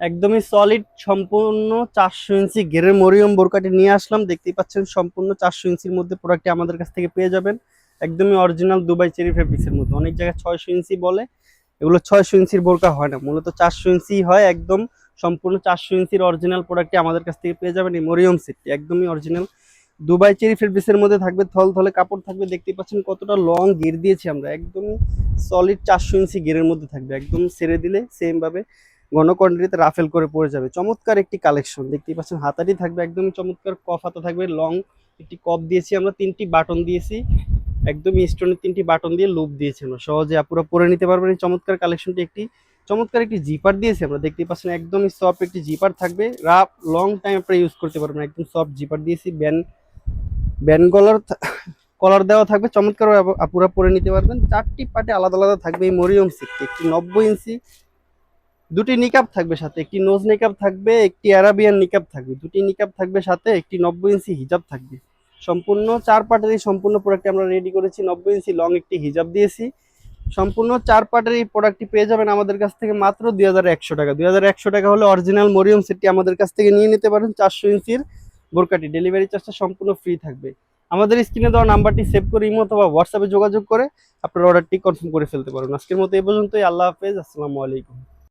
একদমই সলিড সম্পূর্ণ চারশো ইঞ্চি গেরের মরিয়ম বোরকাটি নিয়ে আসলাম। দেখতেই পাচ্ছেন, সম্পূর্ণ চারশো ইঞ্চির মধ্যে প্রোডাক্টটি আমাদের কাছ থেকে পেয়ে যাবেন। একদমই অরিজিনাল দুবাই চেরি ফেব্রিক্সের মধ্যে। অনেক জায়গায় ছয়শো ইঞ্চি বলে, এগুলো ছয়শো ইঞ্চির বোরকা হয় না। মূলত চারশো ইঞ্চি হয়, একদম সম্পূর্ণ চারশো ইঞ্চির অরিজিনাল প্রোডাক্টটি আমাদের কাছ থেকে পেয়ে যাবেন এই মরিয়ম সেটটি। একদমই অরিজিনাল দুবাই চেরি ফেব্রিক্সের মধ্যে থাকবে থল থলে কাপড় থাকবে। দেখতেই পাচ্ছেন, কতটা লং গির দিয়েছি আমরা। একদমই সলিড চারশো ইঞ্চি গেরের মধ্যে থাকবে। একদম ছেড়ে দিলে সেম ভাবে গণকন্ড্রিতে রাফেল করে পড়ে যাবে। চমৎকার একটি কালেকশন দেখতেই পাচ্ছেন, হাতাটি থাকবে একদমই চমৎকার, কফ হাতা থাকবে লং একটি কপ দিয়েছি আমরা, তিনটি বাটন দিয়েছি। একদম স্টোনের তিনটি বাটন দিয়ে লুপ দিয়েছি আমরা। সহজে আপুরা পরে নিতে পারবেন এই চমৎকার কালেকশনটি একটি। চমৎকার একটি জিপার দিয়েছি আমরা, দেখতেই পাচ্ছেন একদমই সফট একটি জিপার থাকবে। রাফ লং টাইম আপনারা ইউজ করতে পারবেন, একদম সফট জিপার দিয়েছি। ব্যান ব্যান কলার কলার দেওয়া থাকবে চমৎকার আপুরা পরে নিতে পারবেন। চারটি পাটে আলাদা আলাদা থাকবে এই মরিয়ম সিটটি একটি নব্বই ইঞ্চি দুটি নিকাপ থাকবে সাথে, একটি নোজ নিকাপ থাকবে, একটি অ্যারাবিয়ান নিকাপ থাকবে। দুটি নিকাপ থাকবে সাথে, একটি নব্বই ইঞ্চি হিজাব থাকবে। সম্পূর্ণ চার পার্টের এই সম্পূর্ণ প্রোডাক্টটি আমরা রেডি করেছি, নব্বই ইঞ্চি লং একটি হিজাব দিয়েছি। সম্পূর্ণ চার পার্টের এই প্রোডাক্টটি পেয়ে যাবেন আমাদের কাছ থেকে মাত্র দুই হাজার একশো টাকা। দুই হাজার একশো টাকা হলে অরিজিনাল মরিয়ম সেটটি আমাদের কাছ থেকে নিয়ে নিতে পারেন চারশো ইঞ্চির বোরকাটি। ডেলিভারি চার্জটা সম্পূর্ণ ফ্রি থাকবে। আমাদের স্ক্রিনে দেওয়া নাম্বারটি সেভ করে ইমো অথবা হোয়াটসঅ্যাপে যোগাযোগ করে আপনার অর্ডারটি কনফার্ম করে ফেলতে পারেন। আজকের মতো এই পর্যন্তই। আল্লাহ হাফেজ। আসসালামু আলাইকুম।